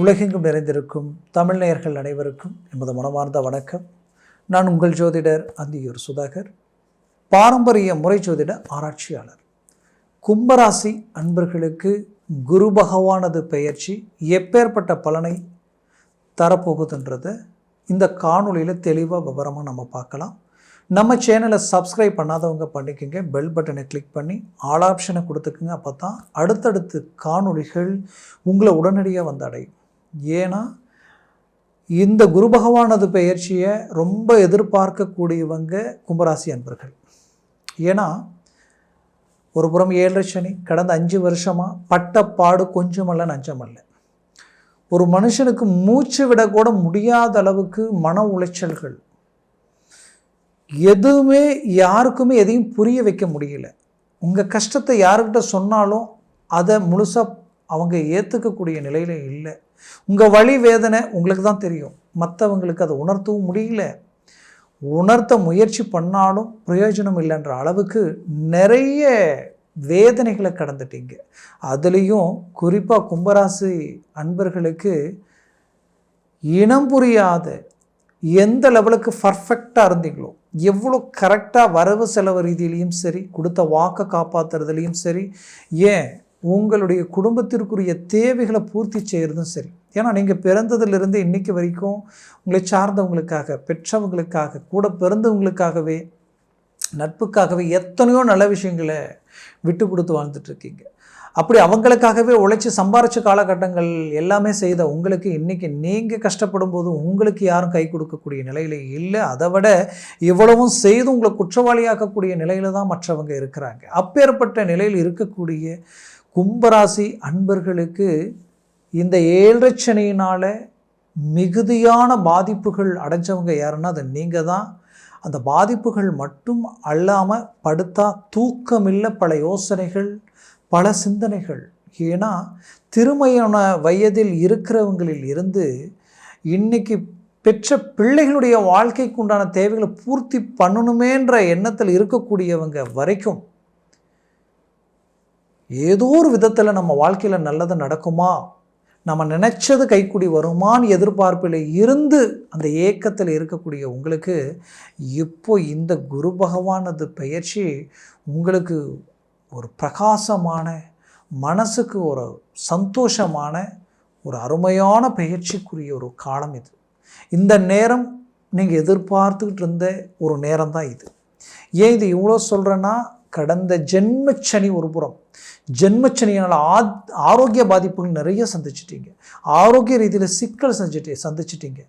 உலகெங்கும் நிறைந்திருக்கும் தமிழ்நேயர்கள் அனைவருக்கும் எமது மனமார்ந்த வணக்கம். நான் உங்கள் ஜோதிடர் அந்தியூர் சுதாகர் பாரம்பரிய முறை ஜோதிட ஆராய்ச்சியாளர். கும்பராசி அன்பர்களுக்கு குரு பகவானது பெயர்ச்சி எப்பேற்பட்ட பலனை தரப்போகுதுன்றதை இந்த காணொளியில் தெளிவாக விவரமாக நம்ம பார்க்கலாம். நம்ம சேனலை சப்ஸ்கிரைப் பண்ணாதவங்க பண்ணிக்கோங்க பெல் பட்டனை கிளிக் பண்ணி ஆல் ஆப்ஷனை கொடுத்துக்குங்க அப்போ தான் அடுத்தடுத்து காணொளிகள் உங்களை உடனடியாக வந்து அடையும். ஏன்னா இந்த குரு பகவானது பெயர்ச்சியை ரொம்ப எதிர்பார்க்கக்கூடியவங்க கும்பராசி அன்பர்கள். ஏன்னா ஒரு புறம் ஏழரை சனி கடந்த அஞ்சு வருஷமாக பட்டப்பாடு கொஞ்சமல்ல நஞ்சமல்ல. ஒரு மனுஷனுக்கு மூச்சு விடக்கூட முடியாத அளவுக்கு மன உளைச்சல்கள். எதுவுமே யாருக்குமே எதையும் புரிய வைக்க முடியல. உங்கள் கஷ்டத்தை யாருக்கிட்ட சொன்னாலும் அதை முழுசாக அவங்க ஏற்றுக்கக்கூடிய நிலையில் இல்லை. உங்கள் வழி வேதனை உங்களுக்கு தான் தெரியும். மற்றவங்களுக்கு அதை உணர்த்தவும் முடியல. உணர்த்த முயற்சி பண்ணாலும் பிரயோஜனம் இல்லைன்ற அளவுக்கு நிறைய வேதனைகளை கடந்துட்டீங்க. அதுலேயும் குறிப்பாக கும்பராசி அன்பர்களுக்கு இனம் புரியாத எந்த லெவலுக்கு பர்ஃபெக்டாக இருந்தீங்களோ எவ்வளோ கரெக்டாக வரவு செலவு ரீதியிலையும் சரி கொடுத்த வாக்கை காப்பாற்றுறதுலேயும் சரி ஏன் உங்களுடைய குடும்பத்திற்குரிய தேவைகளை பூர்த்தி செய்கிறதும் சரி. ஏன்னா நீங்கள் பிறந்ததிலிருந்து இன்னைக்கு வரைக்கும் உங்களை சார்ந்தவங்களுக்காக பெற்றவங்களுக்காக கூட பிறந்தவங்களுக்காகவே நட்புக்காகவே எத்தனையோ நல்ல விஷயங்களை விட்டு கொடுத்து வாழ்ந்துட்டுருக்கீங்க அப்படி அவங்களுக்காகவே உழைச்சி சம்பாரித்த காலகட்டங்கள் எல்லாமே செய்த உங்களுக்கு இன்றைக்கி நீங்கள் கஷ்டப்படும் போது உங்களுக்கு யாரும் கை கொடுக்கக்கூடிய நிலையில் இல்லை. அதை விட இவ்வளவும் செய்து உங்களை குற்றவாளியாக்கக்கூடிய நிலையில் தான் மற்றவங்க இருக்கிறாங்க. அப்பேற்பட்ட நிலையில் இருக்கக்கூடிய கும்பராசி அன்பர்களுக்கு இந்த ஏழரை மிகுதியான பாதிப்புகள் அடைஞ்சவங்க யாருன்னா அது நீங்கள் தான் அந்த பாதிப்புகள் மட்டும் அல்லாமல் படுத்தா தூக்கமில்லை பல யோசனைகள் பல சிந்தனைகள். ஏன்னா திருமையான வயதில் இருக்கிறவங்களில் இருந்து இன்னைக்கு பெற்ற பிள்ளைகளுடைய வாழ்க்கைக்கு உண்டான தேவைகளை பூர்த்தி பண்ணணுமேன்ற எண்ணத்தில் இருக்கக்கூடியவங்க வரைக்கும் ஏதோ ஒரு விதத்தில் நம்ம வாழ்க்கையில் நல்லது நடக்குமா? நம்ம நினச்சது கைக்குடி வருமான்னு எதிர்பார்ப்பில் இருந்து அந்த ஏக்கத்தில் இருக்கக்கூடிய உங்களுக்கு இப்போ இந்த குரு பகவானது பயிற்சி உங்களுக்கு ஒரு பிரகாசமான மனசுக்கு ஒரு சந்தோஷமான ஒரு அருமையான பயிற்சிக்குரிய ஒரு காலம் இது. இந்த நேரம் நீங்கள் எதிர்பார்த்துக்கிட்டு இருந்த ஒரு நேரம் தான் இது. ஏன் இது இவ்வளோ சொல்கிறேன்னா கடந்த ஜென்மச்சனி ஒரு புறம். ஜென்மச்சனியால் ஆ ஆரோக்கிய பாதிப்புகள் நிறைய சந்திச்சிட்டீங்க. ஆரோக்கிய ரீதியில் சிக்கல் செஞ்சுட்டு சந்திச்சிட்டீங்க.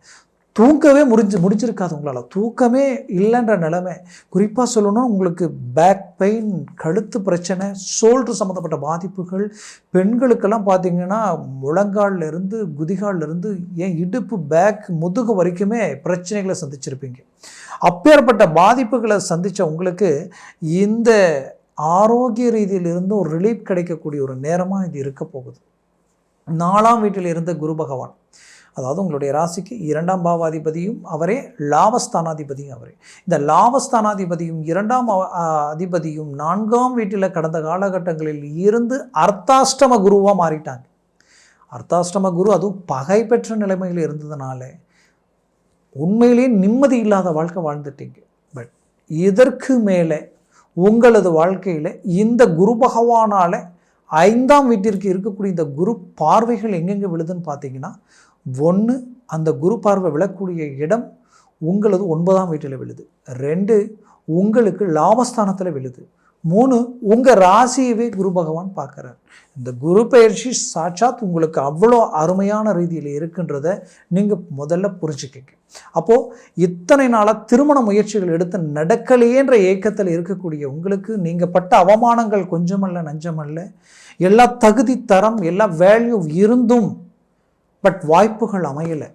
தூக்கவே முடிஞ்சு முடிஞ்சிருக்காது உங்களால். தூக்கமே இல்லைன்ற நிலைமை. குறிப்பாக சொல்லணும்னா உங்களுக்கு பேக் பெயின் கழுத்து பிரச்சனை ஷோல்டர் சம்மந்தப்பட்ட பாதிப்புகள் பெண்களுக்கெல்லாம் பார்த்தீங்கன்னா முழங்கால்லேருந்து இருந்து இருந்து ஏன் இடுப்பு பேக் முதுகு வரைக்குமே பிரச்சனைகளை சந்திச்சிருப்பீங்க. அப்பேற்பட்ட பாதிப்புகளை சந்தித்த உங்களுக்கு இந்த ஆரோக்கிய ரீதியிலிருந்து ஒரு ரிலீஃப் கிடைக்கக்கூடிய ஒரு நேரமாக இது இருக்க போகுது. நாலாம் வீட்டில் இருந்த குரு பகவான். அதாவது உங்களுடைய ராசிக்கு இரண்டாம் பாவாதிபதியும் அவரே லாபஸ்தானாதிபதியும் அவரே. இந்த லாபஸ்தானாதிபதியும் இரண்டாம் அதிபதியும் நான்காம் வீட்டில் கடந்த காலகட்டங்களில் இருந்து அர்த்தாஷ்டம குருவாக மாறிட்டாங்க. அர்த்தாஷ்டம குரு அதுவும் பகை பெற்ற நிலைமையில் இருந்ததுனால உண்மையிலேயே நிம்மதி இல்லாத வாழ்க்கை வாழ்ந்துட்டீங்க. பட் இதற்கு மேலே உங்களது வாழ்க்கையில் இந்த குரு பகவானால் ஐந்தாம் வீட்டிற்கு இருக்கக்கூடிய இந்த குரு பார்வைகள் எங்கெங்கே விழுதுன்னு பார்த்தீங்கன்னா ஒன்று அந்த குரு பார்வை விழக்கூடிய இடம் உங்களது ஒன்பதாம் வீட்டில் விழுது. ரெண்டு உங்களுக்கு லாபஸ்தானத்தில் விழுது. மூணு உங்கள் ராசியவே குரு பகவான் பார்க்குறார். இந்த குரு பயிற்சி சாட்சாத் உங்களுக்கு அவ்வளோ அருமையான ரீதியில் இருக்குன்றத நீங்கள் முதல்ல புரிஞ்சுக்கங்க. அப்போது இத்தனை நாளாக திருமண முயற்சிகள் எடுத்து நடக்கலையேன்ற ஏக்கத்தில் இருக்கக்கூடிய உங்களுக்கு நீங்கள் பட்ட அவமானங்கள் கொஞ்சமல்ல நஞ்சமல்ல. எல்லா தகுதி தரம் எல்லா வேல்யூ இருந்தும் பட் வாய்ப்புகள் அமையலை.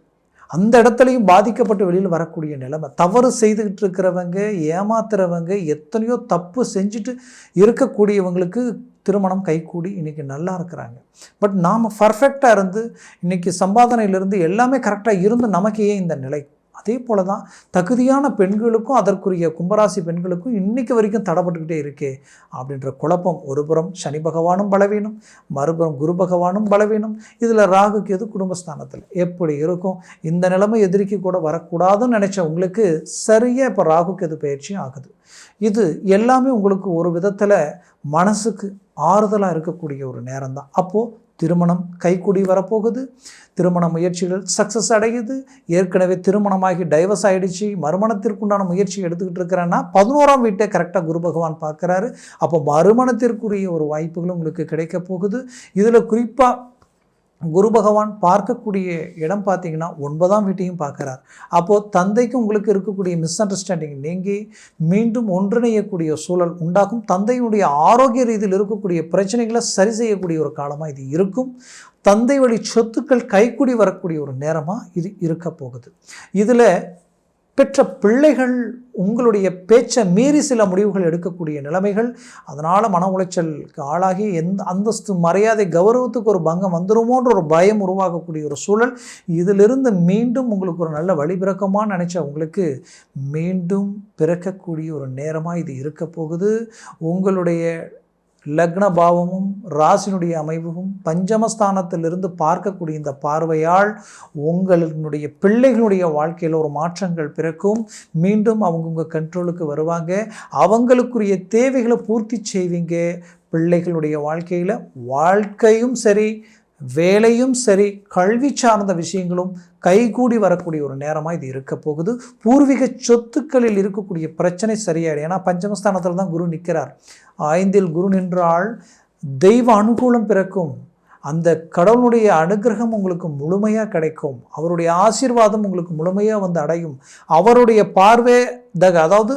அந்த இடத்துலையும் பாதிக்கப்பட்டு வெளியில் வரக்கூடிய நிலைமை. தவறு செய்துக்கிட்டு இருக்கிறவங்க ஏமாத்துறவங்க எத்தனையோ தப்பு செஞ்சுட்டு இருக்கக்கூடியவங்களுக்கு திருமணம் கைகூடி இன்றைக்கி நல்லா இருக்கிறாங்க. பட் நாம் பர்ஃபெக்டாக இருந்து இன்றைக்கி சம்பாதனையிலிருந்து எல்லாமே கரெக்டாக இருந்து நமக்கு ஏன் இந்த நிலை? அதே போல தான் தகுதியான பெண்களுக்கும் அதற்குரிய கும்பராசி பெண்களுக்கும் இன்னைக்கு வரைக்கும் தடைப்பட்டுக்கிட்டே இருக்கே அப்படின்ற குழப்பம். ஒரு புறம் சனி பகவானும் பலவீனம் மறுபுறம் குரு பகவானும் பலவீனம். இதில் ராகுக்கு எது குடும்பஸ்தானத்தில். எப்படி இருக்கும்? இந்த நிலைமை எதிரிக்கு கூட வரக்கூடாதுன்னு நினச்ச உங்களுக்கு சரியாக இப்போ ராகுக்கு எது பயிற்சியும் ஆகுது. இது எல்லாமே உங்களுக்கு ஒரு விதத்தில் மனசுக்கு ஆறுதலாக இருக்கக்கூடிய ஒரு நேரம் தான் அப்போது திருமணம் கைக்கூடி வரப்போகுது. திருமண முயற்சிகள் சக்ஸஸ் அடையுது. ஏற்கனவே திருமணமாகி டைவர்ஸ் ஆகிடுச்சு மறுமணத்திற்குண்டான முயற்சி எடுத்துக்கிட்டு இருக்கிறேன்னா பதினோராம் வீட்டை கரெக்டாக குரு பகவான் பார்க்குறாரு. அப்போ மறுமணத்திற்குரிய ஒரு வாய்ப்புகளும் உங்களுக்கு கிடைக்க போகுது. இதில் குறிப்பாக குரு பகவான் பார்க்கக்கூடிய இடம் பார்த்தீங்கன்னா ஒன்பதாம் வீட்டையும் பார்க்குறார். அப்போது தந்தைக்கு உங்களுக்கு இருக்கக்கூடிய மிஸ் அண்டர்ஸ்டாண்டிங் நீங்கி மீண்டும் ஒன்றிணையக்கூடிய சூழல் உண்டாகும். தந்தையினுடைய ஆரோக்கிய ரீதியில் இருக்கக்கூடிய பிரச்சனைகளை சரி செய்யக்கூடிய ஒரு காலமாக இது இருக்கும். தந்தை வழி சொத்துக்கள் கைக்கூடி வரக்கூடிய ஒரு நேரமாக இது இருக்க போகுது. இதில் பெற்ற பிள்ளைகள் உங்களுடைய பேச்சை மீறி சில முடிவுகள் எடுக்கக்கூடிய நிலைமைகள் அதனால் மன உளைச்சலுக்கு ஆளாகி எந்த அந்தஸ்து மரியாதை கௌரவத்துக்கு ஒரு பங்கம் வந்துருமோன்ற ஒரு பயம் உருவாகக்கூடிய ஒரு சூழல். இதிலிருந்து மீண்டும் உங்களுக்கு ஒரு நல்ல வழிபிறக்கமாக நினச்ச உங்களுக்கு மீண்டும் பிறக்கக்கூடிய ஒரு நேரமாக இது இருக்க போகுது. உங்களுடைய லக்ன பாவமும் ராசினுடைய அமைவும் பஞ்சமஸ்தானத்திலிருந்து பார்க்கக்கூடிய இந்த பார்வையால் உங்களுடைய பிள்ளைகளுடைய வாழ்க்கையில் ஒரு மாற்றங்கள் பிறக்கும். மீண்டும் அவங்க உங்கள் கண்ட்ரோலுக்கு வருவாங்க. அவங்களுக்குரிய தேவைகளை பூர்த்தி செய்வீங்க. பிள்ளைகளுடைய வாழ்க்கையில் வாழ்க்கையும் சரி வேலையும் சரி கல்வி சார்ந்த விஷயங்களும் கைகூடி வரக்கூடிய ஒரு நேரமாக இது இருக்க போகுது. பூர்வீக சொத்துக்களில் இருக்கக்கூடிய பிரச்சனை சரியாயிடும் ஏன்னா பஞ்சமஸ்தானத்தில் தான் குரு நிற்கிறார் ஐந்தில் குரு நின்றால் தெய்வ அனுகூலம் பிறக்கும். அந்த கடவுளுடைய அனுகிரகம் உங்களுக்கு முழுமையாக கிடைக்கும். அவருடைய ஆசீர்வாதம் உங்களுக்கு முழுமையாக வந்து அடையும். அவருடைய பார்வை தக அதாவது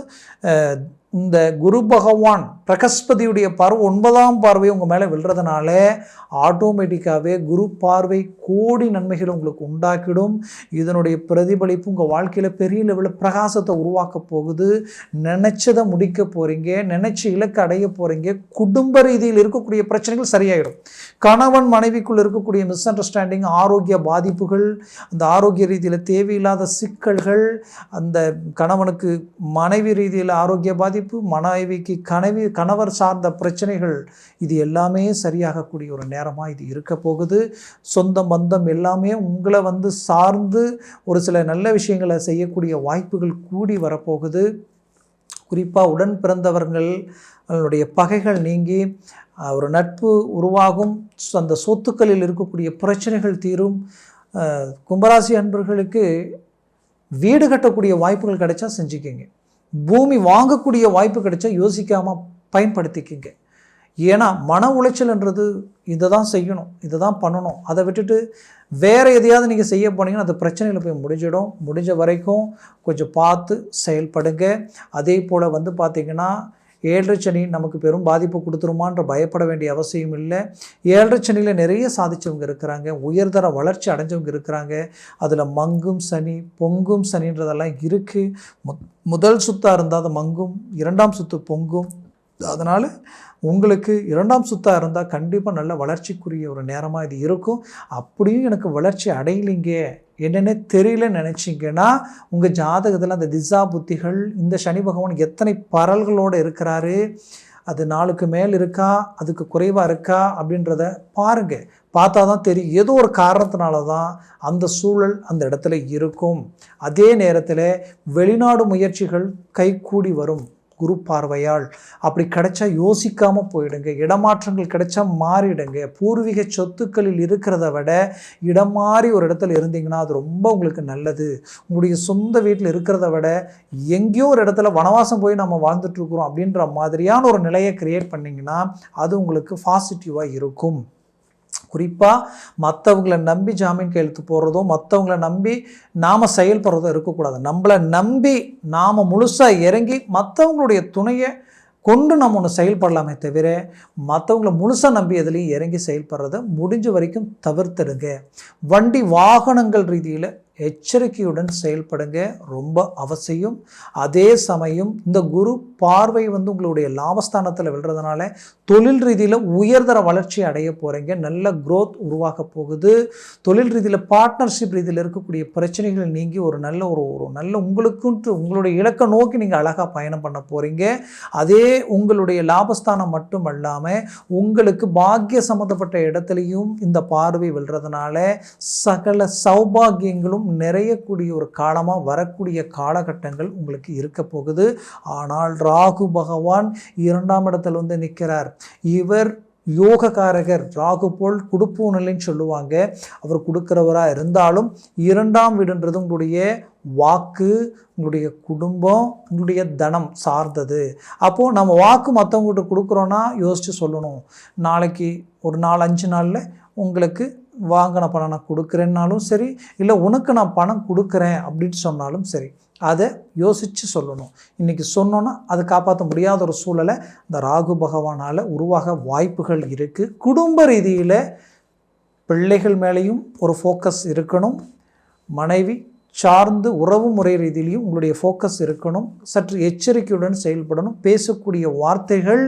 இந்த குரு பகவான் பிரகஸ்பதியுடைய பார்வை ஒன்பதாம் பார்வை உங்கள் மேலே விழுறதுனால ஆட்டோமேட்டிக்காகவே குரு பார்வை கோடி நன்மைகள் உங்களுக்கு உண்டாக்கிடும். இதனுடைய பிரதிபலிப்பு உங்கள் வாழ்க்கையில் பெரிய லெவலில் பிரகாசத்தை உருவாக்க போகுது. நினச்சதை முடிக்க போகிறீங்க நினச்ச இலக்கு அடைய போகிறீங்க குடும்ப ரீதியில் இருக்கக்கூடிய பிரச்சனைகள் சரியாயிடும். கணவன் மனைவிக்குள் இருக்கக்கூடிய மிஸ் அண்டர்ஸ்டாண்டிங் ஆரோக்கிய பாதிப்புகள் அந்த ஆரோக்கிய ரீதியில் தேவையில்லாத சிக்கல்கள் அந்த கணவனுக்கு மனைவி ரீதியில் ஆரோக்கிய பாதிப்பு மனைவிக்கு கனவி கணவர் சார்ந்த பிரச்சனைகள் இது எல்லாமே சரியாகக்கூடிய ஒரு நேரமாக இது இருக்க போகுது. சொந்த பந்தம் எல்லாமே உங்களை வந்து சார்ந்து ஒரு சில நல்ல விஷயங்களை செய்யக்கூடிய வாய்ப்புகள் கூடி வரப்போகுது. குறிப்பாக உடன் பிறந்தவர்கள் அவர்களுடைய பகைகள் நீங்கி ஒரு நட்பு உருவாகும். அந்த சொத்துக்களில் இருக்கக்கூடிய பிரச்சனைகள் தீரும். கும்பராசி அன்பர்களுக்கு வீடு கட்டக்கூடிய வாய்ப்புகள் கிடைச்சா செஞ்சுக்கிங்க. பூமி வாங்கக்கூடிய வாய்ப்பு கிடைச்சா யோசிக்காமல் பயன்படுத்திக்கிங்க. ஏன்னா மன உளைச்சல்ன்றது இதை தான் செய்யணும் இதை தான் பண்ணணும். அதை விட்டுட்டு வேறு எதையாவது நீங்கள் செய்ய போனீங்கன்னா அது பிரச்சனையில் போய் முடிஞ்சிடும். முடிஞ்ச வரைக்கும் கொஞ்சம் பார்த்து செயல்படுங்க. அதே போல் வந்து பார்த்திங்கன்னா ஏழரை சனி நமக்கு பெரும் பாதிப்பு கொடுத்துருமான்ற பயப்பட வேண்டிய அவசியம் இல்லை. ஏழரை சனியில் நிறைய சாதிச்சவங்க இருக்கிறாங்க. உயர்தர வளர்ச்சி அடைஞ்சவங்க இருக்கிறாங்க. அதில் மங்கும் சனி பொங்கும் சனின்றதெல்லாம் இருக்குது முதல் சுத்தாக இருந்தால் அது மங்கும் இரண்டாம் சுத்து பொங்கும். அதனால் உங்களுக்கு இரண்டாம் சுத்தாக இருந்தால் கண்டிப்பாக நல்ல வளர்ச்சிக்குரிய ஒரு நேரமாக இது இருக்கும். அப்படியும் எனக்கு வளர்ச்சி அடையலைங்க. என்னென்ன தெரியல நினச்சிங்கன்னா உங்கள் ஜாதகத்தில் அந்த திசா புத்திகள் இந்த சனி பகவான் எத்தனை பரல்களோடு இருக்கிறாரு அது நாளுக்கு மேல் இருக்கா அதுக்கு குறைவாக இருக்கா அப்படின்றத பாருங்கள் பார்த்தா தான் தெரியும். ஏதோ ஒரு காரணத்தினால தான் அந்த சூழல் அந்த இடத்துல இருக்கும். அதே நேரத்தில் வெளிநாடு முயற்சிகள் கைகூடி வரும். குரு பார்வையால். அப்படி கிடைச்சா யோசிக்காமல் போயிடுங்க. இடமாற்றங்கள் கிடைச்சா மாறிடுங்க. பூர்வீக சொத்துக்களில் இருக்கிறத விட இடம் மாறி ஒரு இடத்துல இருந்தீங்கன்னா அது ரொம்ப உங்களுக்கு நல்லது. உங்களுடைய சொந்த வீட்டில் இருக்கிறத விட எங்கேயோ ஒரு இடத்துல வனவாசம் போய் நம்ம வாழ்ந்துட்டுருக்குறோம் அப்படின்ற மாதிரியான ஒரு நிலையை க்ரியேட் பண்ணிங்கன்னா அது உங்களுக்கு பாசிட்டிவாக இருக்கும். குறிப்பாக மற்றவங்களை நம்பி ஜாமீன் கையெழுத்து போடுறதோ மற்றவங்கள நம்பி நாம் செயல்படுறதோ இருக்கக்கூடாது. நம்மளை நம்பி நாம் முழுசாக இறங்கி மற்றவங்களுடைய துணையை கொண்டு நம்ம ஒன்று செயல்படலாமே தவிர மற்றவங்கள முழுசாக நம்பி எதுலேயும் இறங்கி செயல்படுறத முடிஞ்ச வரைக்கும் தவிர்த்துடுங்க. வண்டி வாகனங்கள் ரீதியில் எச்சரிக்கையுடன் செயல்படுங்க. ரொம்ப அவசியம். அதே சமயம் இந்த குரு பார்வை வந்து உங்களுடைய லாபஸ்தானத்தில் விழுறதுனால தொழில் ரீதியில் உயர்தர வளர்ச்சி அடைய போகிறீங்க நல்ல க்ரோத் உருவாக போகுது. தொழில் ரீதியில் பார்ட்னர்ஷிப் ரீதியில் இருக்கக்கூடிய பிரச்சனைகள் நீங்கி ஒரு நல்ல ஒரு ஒரு நல்ல உங்களுக்குன்ட்டு உங்களுடைய இலக்கை நோக்கி நீங்கள் அழகாக பயணம் பண்ண போகிறீங்க அதே உங்களுடைய லாபஸ்தானம் மட்டும் அல்லாமல் உங்களுக்கு பாக்கிய சம்மந்தப்பட்ட இடத்துலையும் இந்த பார்வை விழுறதுனால சகல சௌபாகியங்களும் நிறையக்கூடிய ஒரு காலமாக வரக்கூடிய காலகட்டங்கள் உங்களுக்கு இருக்க போகுது. ஆனால் ராகு பகவான் இரண்டாம் இடத்துல வந்து நிற்கிறார் இவர் யோகக்காரகர். ராகு போல் கொடுப்போனில்லைன்னு சொல்லுவாங்க. அவர் கொடுக்குறவராக இருந்தாலும் இரண்டாம் வீடுன்றது உங்களுடைய வாக்கு உங்களுடைய குடும்பம் உங்களுடைய தனம் சார்ந்தது. அப்போது நம்ம வாக்கு மற்றவங்ககிட்ட கொடுக்குறோன்னா யோசித்து சொல்லணும். நாளைக்கு ஒரு நாலு அஞ்சு நாளில் உங்களுக்கு வாங்கின பணம் நான் கொடுக்குறேன்னாலும் சரி இல்லை உனக்கு நான் பணம் கொடுக்குறேன் அப்படின்னு சொன்னாலும் சரி அதை யோசித்து சொல்லணும். இன்றைக்கி சொன்னோன்னா அதை காப்பாற்ற முடியாத ஒரு சூழலை இந்த ராகு பகவானால் உருவாக வாய்ப்புகள் இருக்குது குடும்ப ரீதியில் பிள்ளைகள் மேலேயும் ஒரு ஃபோக்கஸ் இருக்கணும். மனைவி சார்ந்து உறவு முறை ரீதியிலையும் உங்களுடைய ஃபோக்கஸ் இருக்கணும். சற்று எச்சரிக்கையுடன் செயல்படணும். பேசக்கூடிய வார்த்தைகள்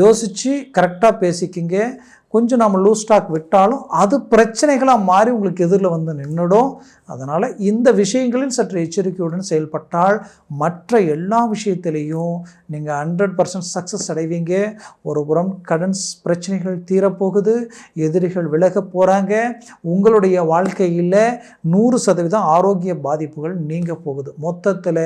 யோசித்து கரெக்டாக பேசிக்கிங்க. கொஞ்சம் நம்ம லூஸ் ஸ்டாக் விட்டாலும் அது பிரச்சனைகளாக மாறி உங்களுக்கு எதிரில் வந்து நின்றுடும் அதனால் இந்த விஷயங்களில் சற்று எச்சரிக்கையுடன் செயல்பட்டால் மற்ற எல்லா விஷயத்திலையும் நீங்கள் ஹண்ட்ரட் பர்சன்ட் சக்ஸஸ் அடைவீங்க. ஒரு புறம் கடன் பிரச்சனைகள் தீரப்போகுது எதிரிகள் விலக போகிறாங்க உங்களுடைய வாழ்க்கையில் நூறு சதவீதம் ஆரோக்கிய பாதிப்புகள் நீங்க போகுது. மொத்தத்தில்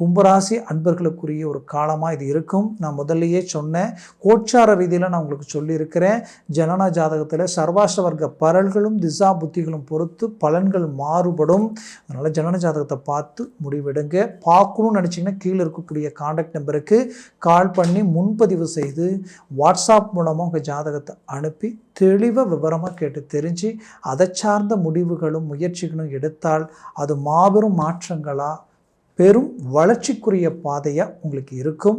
கும்பராசி அன்பர்களுக்குரிய ஒரு காலமாக இது இருக்கும். நான் முதல்லையே சொன்னேன் கோச்சார ரீதியில் நான் உங்களுக்கு சொல்லியிருக்கிறேன். ஜனன ஜாதகத்தில் சர்வாஷ்ட வர்க்க பரல்களும் திசா புத்திகளும் பொறுத்து பலன்கள் மாறுபடும். அதனால் ஜனன ஜாதகத்தை பார்த்து முடிவெடுங்க. பார்க்கணும்னு நினச்சிங்கன்னா கீழே இருக்கக்கூடிய காண்டாக்ட் நம்பருக்கு கால் பண்ணி முன்பதிவு செய்து வாட்ஸ்அப் மூலமாக உங்கள் ஜாதகத்தை அனுப்பி தெளிவாக விவரமாக கேட்டு தெரிஞ்சு அதை சார்ந்த முடிவுகளும் முயற்சிகளும் எடுத்தால் அது மாபெரும் மாற்றங்களாக பெரும் வளர்ச்சிக்குரிய பாதையாக உங்களுக்கு இருக்கும்.